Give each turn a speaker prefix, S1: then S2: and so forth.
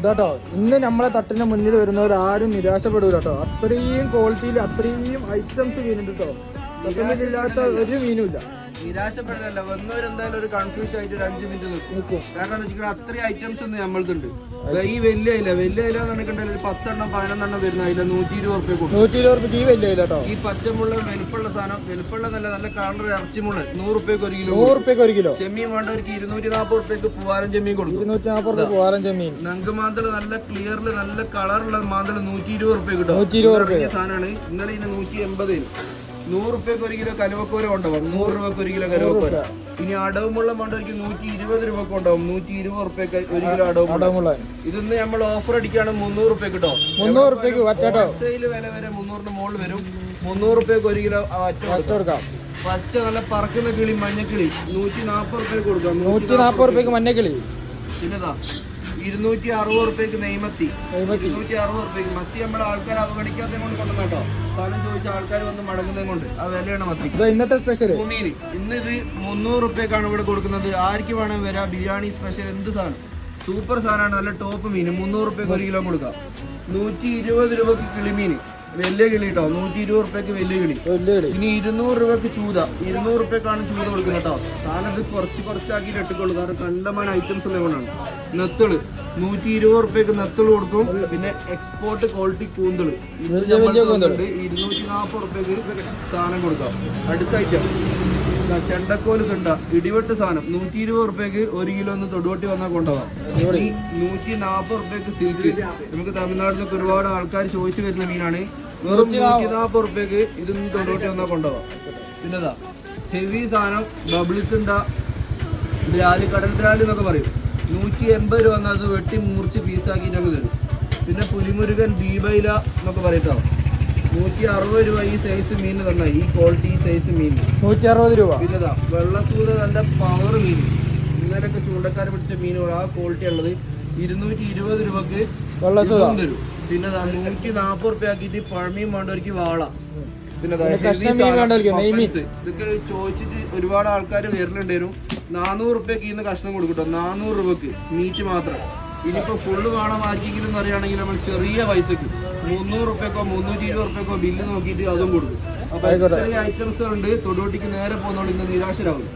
S1: ഇതാട്ടോ ഇന്ന് നമ്മളെ തട്ടിന്റെ മുന്നിൽ വരുന്നവർ ആരും നിരാശപ്പെടൂല കേട്ടോ അത്രയും ക്വാളിറ്റിയിൽ അത്രയും ഐറ്റംസ് മീനുണ്ട് കേട്ടോ ഇല്ലാത്ത ഒരു മീനും ഇല്ല
S2: നിരാശപ്പെടലല്ല. വന്നവരെന്തായാലും ഒരു കൺഫ്യൂഷൻ ആയിട്ട് ഒരു അഞ്ച് മിനിറ്റ് നിൽക്കും കാരണം എന്താ വെച്ചാൽ അത്രയും ഐറ്റംസ് ഒന്നും നമ്മളതുണ്ട് ഈ വലിയ ഇല വലിയ ഇല എന്ന് പറഞ്ഞിട്ടുണ്ടെങ്കിൽ ഒരു പത്തെണ്ണം പതിനൊന്നെണ്ണം വരുന്ന അതിൽ നൂറ്റി ഇരുപത് റുപ്യ കൊടുക്കും.
S1: നൂറ്റി ഇരുപത് റുപ്യ ഈ വലിയ കേട്ടോ.
S2: ഈ പച്ചമുള്ള വലുപ്പമുള്ള സാധനം വലുപ്പമുള്ള നല്ല നല്ല കളർ ഇറച്ചിമുള്ള നൂറ് റുപ്യക്ക് ഒരു കിലോ
S1: നൂറ് റുപ്യക്ക് ഒരു കിലോ.
S2: ചെമ്മീൻ വേണ്ടവർക്ക് ഇരുന്നൂറ്റി നാൽപ്പത് റുപ്യക്ക് പൂവാരം ചെമ്മീൻ കൊടുക്കും.
S1: ഇരുന്നൂറ്റി നാൽപ്പത് റുപ്യ പൂവാരം ചെമ്മീൻ.
S2: നങ്ക് മാന്തൾ നല്ല ക്ലിയറിൽ നല്ല കളറുള്ള മാന്തൾ നൂറ്റി ഇരുപത് റുപ്യ കിട്ടും
S1: നൂറ്റി ഇരുപത്
S2: സാധനമാണ് ഇന്നലെ ഇതിന് നൂറ്റി എൺപത് നൂറ് റുപ്യക്ക് ഒരു കിലോ കലുവക്കോരം ഉണ്ടാവും നൂറ് രൂപക്ക് ഒരു കിലോ കലുവക്കോര ഇനി അടവുമുള്ള മണ്ടവർക്ക് നൂറ്റി ഇരുപത് രൂപക്ക് ഉണ്ടാവും. നൂറ്റി ഇരുപത് റുപ്യക്ക് ഒരു കിലോ
S1: അടവുമുള്ള
S2: ഇതൊന്ന് നമ്മൾ ഓഫർ അടിക്കുകയാണ് മുന്നൂറ് റുപ്യക്ക് കിട്ടോ
S1: മുന്നൂറ് റുപ്യക്ക്
S2: വില വരെ മുന്നൂറിന് മുകളിൽ വരും. മുന്നൂറ് റുപ്യക്ക് ഒരു കിലോ അറ്റ കൊടുക്കാം.
S1: കൊടുക്കാം.
S2: പച്ച നല്ല പറക്കുന്ന കിളി മഞ്ഞക്കിളി. നൂറ്റി നാൽപ്പത് റുപ്യക്ക് കൊടുക്കാം
S1: നൂറ്റി നാൽപ്പത് റുപ്യക്ക് മഞ്ഞക്കിളി.
S2: പിന്നെതാ ഇരുന്നൂറ്റി അറുപത് റുപ്യക്ക് നെയ്മത്തി. ഇരുന്നൂറ്റി അറുപത് റുപ്യക്ക് മത്തി നമ്മുടെ ആൾക്കാർ അവഗണിക്കാത്ത കൊണ്ട് കൊണ്ടുവന്നോ സ്ഥലം ചോദിച്ച ആൾക്കാർ വന്ന് മടങ്ങുന്നത് കൊണ്ട്. ആ വിലയാണ് മത്തി.
S1: ഇന്നത്തെ സ്പെഷ്യൽ
S2: ഭൂമിയിൽ ഇന്ന് ഇത് മുന്നൂറ് റുപ്യക്കാണ് ഇവിടെ കൊടുക്കുന്നത്. ആർക്ക് വേണം വരാം. ബിരിയാണി സ്പെഷ്യൽ എന്ത് സാധനം? സൂപ്പർ സാധനമാണ്. നല്ല ടോപ്പ് മീൻ. മുന്നൂറ് റുപ്യക്ക് ഒരു കിലോ കൊടുക്കാം. നൂറ്റി ഇരുപത് രൂപക്ക് കിളിമീൻ. വലിയ കിളി കേട്ടോ നൂറ്റി ഇരുപത് റുപ്യക്ക് വലിയ കിളി.
S1: വലിയ കിളി.
S2: ഇനി ഇരുന്നൂറ് രൂപക്ക് ചൂത. ഇരുന്നൂറ് റുപ്യക്കാണ് ചൂത കൊടുക്കുന്നത് കേട്ടോ കാരണം ഇത് കുറച്ച് കുറച്ചാക്കി ഇട്ടുള്ളൂ കാരണം കണ്ടമാന ഐറ്റംസ് ഉള്ള കൊണ്ടാണ്. നെത്തൾ. നൂറ്റി ഇരുപത് റുപ്യക്ക് നെത്തൾ കൊടുക്കും. പിന്നെ എക്സ്പോർട്ട് ക്വാളിറ്റി
S1: കൂന്തൾ.
S2: ഇരുന്നൂറ്റി നാൽപ്പത് റുപ്യക്ക് സാധനം കൊടുക്കാം. അടുത്ത ഐറ്റം ചെണ്ടക്കോൽ തുണ്ട ഇടിവെട്ട് സാധനം. നൂറ്റി ഇരുപത് റുപ്യക്ക് ഒരു കിലോ ഒന്ന് തൊടുവട്ടി വന്നാൽ കൊണ്ടുപോകാം ഈ നൂറ്റി നാൽപ്പത് റുപ്യക്ക് സിൽക്ക്. നമുക്ക് തമിഴ്നാട്ടിൽ നിന്നൊക്കെ ഒരുപാട് ആൾക്കാർ ചോദിച്ചു വരുന്ന മീനാണ്. വെറും നൂറ്റി നാൽപ്പത് റുപ്യക്ക് ഇതൊന്ന് തൊടുവട്ടി വന്നാൽ കൊണ്ടുപോകാം പിന്നെതാ ഹെവി സാധനം ബബിളിക്കുണ്ട ബ്രാൽ കടൽ ബ്രാൽ എന്നൊക്കെ പറയും. നൂറ്റി എൺപത് രൂപ വന്നാൽ അത് വെട്ടി മുറിച്ച് പീസാക്കിയിട്ട് അങ്ങ് തരും. പിന്നെ പുലിമുരുകൻ ദീപയില എന്നൊക്കെ പറയട്ടോ. നൂറ്റി അറുപത് രൂപ ഈ സൈസ് മീൻ തന്നെ. ഈ ക്വാളിറ്റി ഈ സൈസ് മീൻ.
S1: നൂറ്റി അറുപത് രൂപ.
S2: പിന്നെതാ വെള്ളസൂത നല്ല പവർ മീൻ. ഇന്നലെയൊക്കെ ചൂണ്ടക്കാർ പിടിച്ച മീനുകൾ ആ ക്വാളിറ്റി ഉള്ളത്. ഇരുന്നൂറ്റി ഇരുപത് രൂപക്ക്
S1: വെള്ളസൂത
S2: തരും. പിന്നെ നൂറ്റി നാൽപ്പത് റുപ്യ ആക്കിയിട്ട് പഴമീൻ വേണ്ടവർക്ക് വാള. പിന്നെ. ഇതൊക്കെ ചോദിച്ചിട്ട് ഒരുപാട് ആൾക്കാർ വരുന്നുണ്ടായിരുന്നു നാനൂറ് റുപ്യക്ക് ഇന്ന് കഷ്ണം കൊടുക്കട്ടോ നാനൂറ് രൂപക്ക് മീറ്റ് മാത്രം. ഇനിയിപ്പോ ഫുള്ള് വേണം ആർക്കെങ്കിലും അറിയുകയാണെങ്കിൽ നമ്മൾ ചെറിയ പൈസക്ക് മുന്നൂറ് റുപ്യക്കോ മുന്നൂറ്റി ഇരുപത് റുപ്യക്കോ ബില്ല് നോക്കിയിട്ട് അതും കൊടുക്കും. അപ്പൊ ഐറ്റംസ് ഉണ്ട്. തൊടുവട്ടിക്ക് നേരെ പോകുന്നതുകൊണ്ട് ഇന്ന് നിരാശരാകും